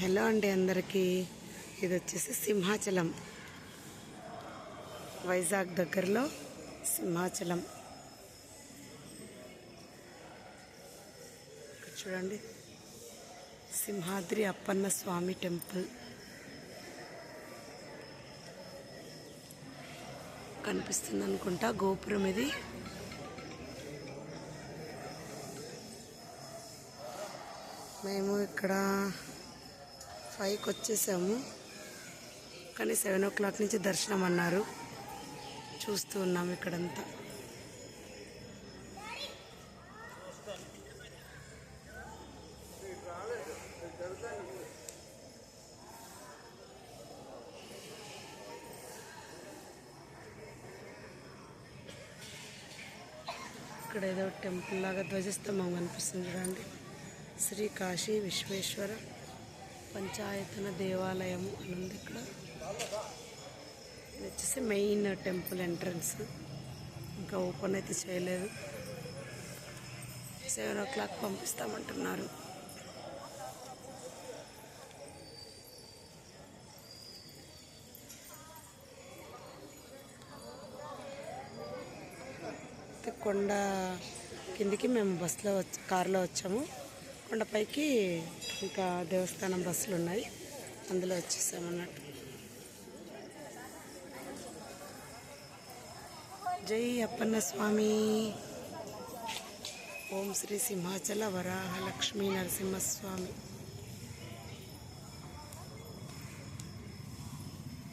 Hello అండి అందరికీ. ఇది వచ్చేసి సింహాచలం. వైజాగ్ దగ్గరలో సింహాచలం. చూడండి. సింహాద్రి అప్పన్న స్వామి టెంపుల్. కనిపిస్తుంది అనుకుంటా. గోపురం ఇది. మేము ఇక్కడ ఫైవ్కి వచ్చేసాము కానీ సెవెన్ ఓ క్లాక్ నుంచి దర్శనం అన్నారు. చూస్తూ ఉన్నాము ఇక్కడంతా. ఇక్కడ ఏదో టెంపుల్ లాగా ధ్వజస్తంభం కనిపిస్తుంది చూడండి. శ్రీ కాశీ విశ్వేశ్వర పంచాయతన దేవాలయము అని ఉంది ఇక్కడ. ఇది వచ్చేసి మెయిన్ టెంపుల్ ఎంట్రన్స్. ఇంకా ఓపెన్ అయితే చేయలేదు. సెవెన్ ఓ క్లాక్ పంపిస్తామంటున్నారు. కొండ కిందికి మేము బస్సులో వచ్చి కారులో వచ్చాము. కొండపైకి ఇంకా దేవస్థానం బస్సులు ఉన్నాయి. అందులో వచ్చేసాము అన్నట్టు జై అప్పన్న స్వామి. ఓం శ్రీ సింహాచల వరాహ లక్ష్మీ నరసింహస్వామి.